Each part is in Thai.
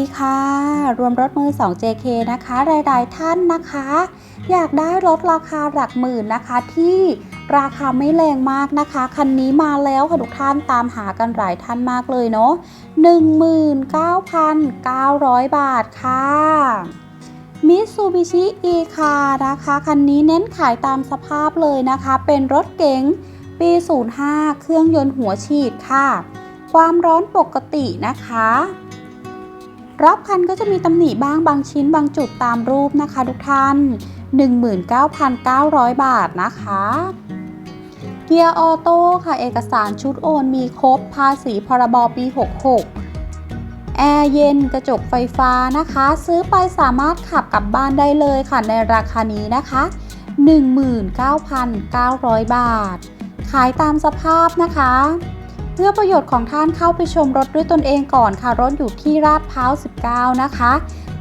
สวัสดีค่ะ รวมรถมือ 2 JK นะคะหลายๆท่านนะคะ อยากได้รถราคาหลักหมื่นนะคะที่ราคาไม่แรงมากนะคะ คันนี้มาแล้วค่ะทุกท่านตามหากันหลายท่านมากเลยเนาะ19,900 บาทค่ะมิตซูบิชิอีคานะคะ คันนี้เน้นขายตามสภาพเลยนะคะ เป็นรถเก๋งปี 05 เครื่องยนต์หัวฉีดค่ะ ความร้อนปกตินะคะ รอบคันก็จะมีตำหนิบ้างบางชิ้นบางจุดตามรูปนะคะทุกท่าน 19,900 บาทนะคะ เกียร์ออโต้ค่ะเอกสารชุดโอนมีครบภาษีพรบปี 66 แอร์เย็นกระจกไฟฟ้านะคะ ซื้อไปสามารถขับกลับบ้านได้เลยค่ะในราคานี้นะคะ 19,900 บาท ขายตามสภาพนะคะ พื่อประโยชน์ของท่านเข้าไปชมรถด้วยตนเองก่อนค่ะรถอยู่ที่ราดพร้าว19 นะคะ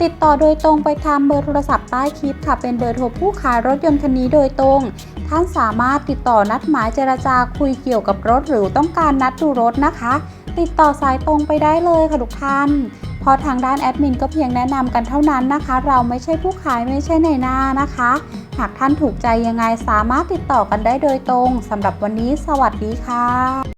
ติดต่อโดยตรงไปทำเบอร์โทรศัพท์ใต้คลิปค่ะ เป็นเบอร์โทรผู้ขายรถยนต์คันนี้โดยตรง ท่านสามารถติดต่อนัดหมายเจรจาคุยเกี่ยวกับรถหรือต้องการนัดดูรถนะคะ ติดต่อสายตรงไปได้เลยค่ะทุกท่านเพราะทางด้านแอดมินก็เพียงแนะนำกันเท่านั้นนะคะ เราไม่ใช่ผู้ขายไม่ใช่ในหน้านะคะ หากท่านถูกใจยังไงสามารถติดต่อกันได้โดยตรงสำหรับวันนี้ สวัสดีค่ะ